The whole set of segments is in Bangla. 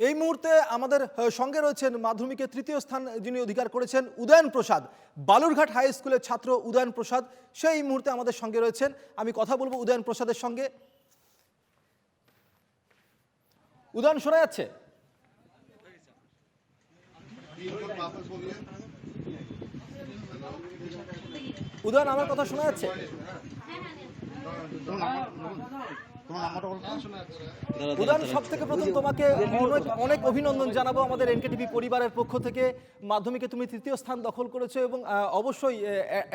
এই মুহূর্তে আমাদের সঙ্গে রয়েছেন মাধ্যমিকে তৃতীয় স্থান যিনি অধিকার করেছেন উদয়ন প্রসাদ, বালুরঘাট হাই স্কুলের ছাত্র উদয়ন প্রসাদ। সেই মুহূর্তে আমাদের সঙ্গে রয়েছেন। আমি কথা বলব উদয়ন প্রসাদের সঙ্গে। উদয়ন, শোনা যাচ্ছে? উদয়ন, আমার কথা শোনা যাচ্ছে? উদাহরণ সব থেকে প্রথম তোমাকে অনেক অনেক অভিনন্দন জানাব আমাদের এনকেটিভি পরিবারের পক্ষ থেকে। মাধ্যমিকে তুমি তৃতীয় স্থান দখল করেছ এবং অবশ্যই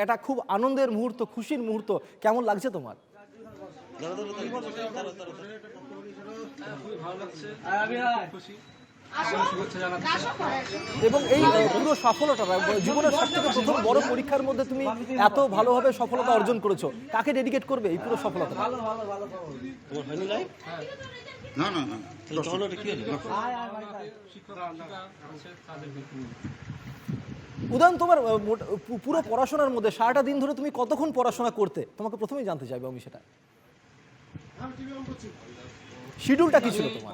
এটা খুব আনন্দের মুহূর্ত খুশির মুহূর্ত। কেমন লাগছে তোমার? খুবই ভালো লাগছে খুশি। এবং এই পুরো সফলতা জীবনের সব থেকে প্রথম বড় পরীক্ষার মধ্যে তুমি এত ভালোভাবে সফলতা অর্জন করেছ কাকে ডেডিকেট করবে এই পুরো সফলতা? তোমার না না না তাহলে ঝগড়াটা কি হলো? শিক্ষক শিক্ষিকা আছে তাদেরকে উদাহরণ তোমার পুরো পড়াশোনার মধ্যে সারাটা দিন ধরে তুমি কতক্ষণ পড়াশোনা করতে? তোমাকে প্রথমেই জানতে চাইবে আমি সেটা। শিডিউলটা কি ছিল তোমার?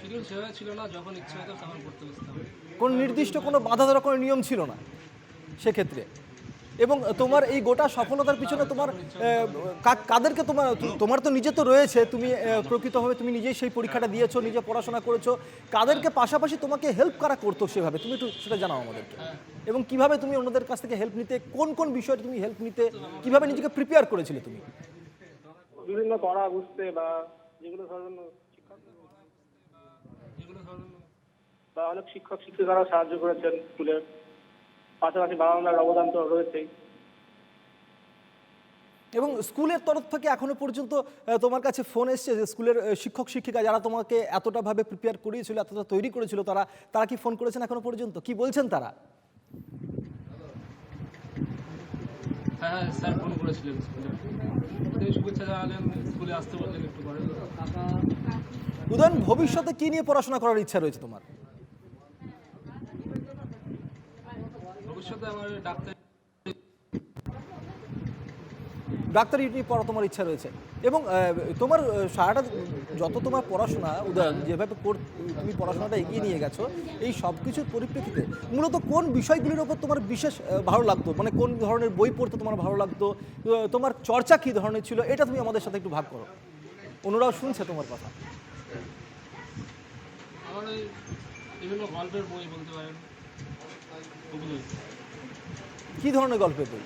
শিডিউল সেভাবে ছিল না যখন ইচ্ছে হতো তখন পড়তে বসতাম। কোনো নির্দিষ্ট কোনো বাধা ধরা কোনো নিয়ম ছিল না সেক্ষেত্রে? এবং তোমার এই গোটা সফলতার পিছনে তোমার কাদেরকে তোমার তোমার তো নিজে তো রয়েছে, তুমি প্রকৃতভাবে তুমি নিজেই সেই পরীক্ষাটা দিয়েছ, নিজে পড়াশোনা করেছ, কাদেরকে পাশাপাশি তোমাকে হেল্প করা করতো সেভাবে? তুমি একটু সেটা জানাও আমাদেরকে। এবং কীভাবে তুমি অন্যদের কাছ থেকে হেল্প নিতে, কোন কোন বিষয়ে তুমি হেল্প নিতে, কীভাবে নিজেকে প্রিপেয়ার করেছিলে তুমি? বিভিন্ন পড়া বুঝতে বা যেগুলো ধরুন শিক্ষক যেগুলো ধরুন বা অনেক শিক্ষক, শিক্ষিকারাও সাহায্য করেছেন স্কুলে পাশাপাশি বাবা মার অবদান তো রয়েছেই। এবং স্কুলের তরফ থেকে এখনও পর্যন্ত তোমার কাছে ফোন এসছে যে স্কুলের শিক্ষক শিক্ষিকা যারা তোমাকে এতটা ভাবে প্রিপেয়ার করিয়েছিল এতটা তৈরি করেছিল তারা তারা কি ফোন করেছেন এখনও পর্যন্ত? কি বলছেন তারা? হ্যাঁ হ্যাঁ স্যার ফোন করেছিলেন স্কুলে। শুভেচ্ছা জানালেন স্কুলে আসতে বললেন একটু পরে। উদয়ন ভবিষ্যতে কি নিয়ে পড়াশোনা করার ইচ্ছা রয়েছে তোমার? আমার ডাক্তার ডাক্তারি পড়া তোমার ইচ্ছা রয়েছে। এবং তোমার সারাটা যত তোমার পড়াশোনা উদয়ন যেভাবে তুমি পড়াশোনাটা এগিয়ে নিয়ে গেছো এই সব কিছুর পরিপ্রেক্ষিতে মূলত কোন বিষয়গুলির ওপর তোমার বিশেষ ভালো লাগতো? মানে কোন ধরনের বই পড়তে তোমার ভালো লাগতো? তোমার চর্চা কী ধরনের ছিল? এটা তুমি আমাদের সাথে একটু ভাগ করো। অন্যরাও শুনছে তোমার কথা। আমার বিভিন্ন গল্পের বই বলতে পারেন। কী ধরনের গল্পের বই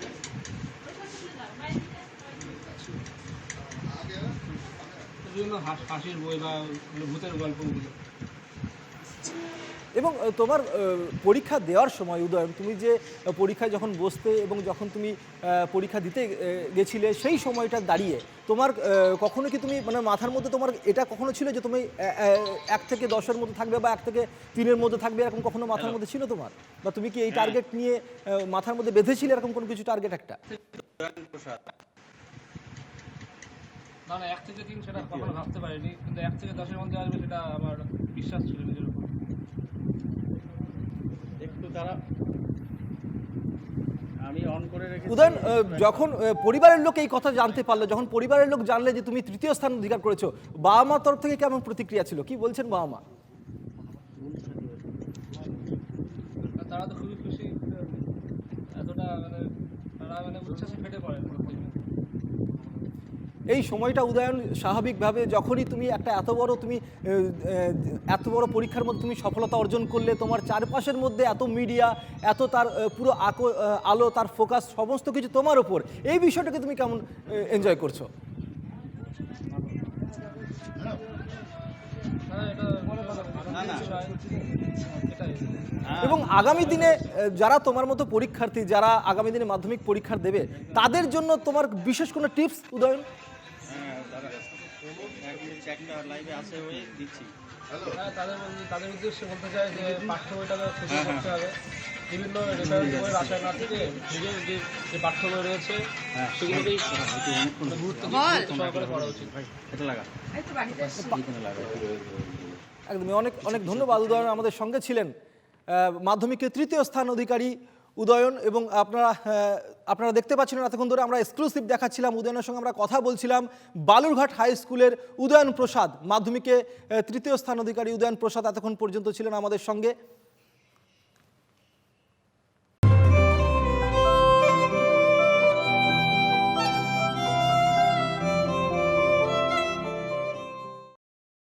হাসির বই বা ভূতের গল্পগুলো। এবং তোমার পরীক্ষা দেওয়ার সময় উদয়ন তুমি যে পরীক্ষায় যখন বসতে এবং যখন তুমি পরীক্ষা দিতে গেছিলে সেই সময়টা দাঁড়িয়ে তোমার কখনো কি তুমি মানে মাথার মধ্যে তোমার এটা কখনো ছিল যে তুমি এক থেকে দশের মধ্যে থাকবে বা এক থেকে তিনের মধ্যে থাকবে এরকম কখনো মাথার মধ্যে ছিল তোমার? বা তুমি কি এই টার্গেট নিয়ে মাথার মধ্যে বেঁধেছিলে এরকম কোনো কিছু টার্গেট একটা? না না এক থেকে তিন সেটা কখনো ভাবতে পারিনি কিন্তু এক থেকে দশের মধ্যে আসবে সেটা আমার বিশ্বাস ছিল নিজের উপর। তারা উদয়ন যখন পরিবারের লোক এই কথা জানতে পারল যখন পরিবারের লোক জানলে যে তুমি তৃতীয় স্থান অধিকার করেছ বাবা মার তরফ থেকে কেমন প্রতিক্রিয়া ছিল? কি বলছেন বাবা মা? তারা তো খুবই খুশি। এতটা মানে তারা মানে উচ্ছ্বাসে ফেটে পড়ে। এই সময়টা উদয়ন স্বাভাবিকভাবে যখনই তুমি একটা এত বড় তুমি এত বড় পরীক্ষার মধ্যে তুমি সফলতা অর্জন করলে, তোমার চারপাশের মধ্যে এত মিডিয়া, এত তার পুরো আলো, তার ফোকাস, সমস্ত কিছু তোমার ওপর এই বিষয়টাকে তুমি কেমন এনজয় করছ? এবং আগামী দিনে যারা তোমার মতো পরীক্ষার্থী যারা আগামী দিনে মাধ্যমিক পরীক্ষা দেবে তাদের জন্য তোমার বিশেষ কোনো টিপস উদয়ন? হ্যাঁ দাদা এক মিনিট একটা লাইভে আসে হয়ে দিচ্ছি হ্যাঁ। তাদের উদ্দেশ্যে বলতে চাই যে পাঠ্য বইটাকে করতে হবে। বিভিন্ন রেফারেন্স বই রাসায়ন না থেকে নিজের যে যে পাঠ্য বই রয়েছে সেগুলোকেই গুরুত্ব সহকারে পড়া উচিত। এটা লাগা। একদমই অনেক অনেক ধন্যবাদ। উদয়ন আমাদের সঙ্গে ছিলেন। মাধ্যমিকের মাধ্যমিকে তৃতীয় স্থান অধিকারী উদয়ন এবং আপনারা আপনারা দেখতে পাচ্ছিলেন এতক্ষণ ধরে আমরা এক্সক্লুসিভ দেখাচ্ছিলাম। উদয়নের সঙ্গে আমরা কথা বলছিলাম। বালুরঘাট হাই স্কুলের উদয়ন প্রসাদ, মাধ্যমিকে তৃতীয় স্থান অধিকারী উদয়ন প্রসাদ এতক্ষণ পর্যন্ত ছিলেন আমাদের সঙ্গে।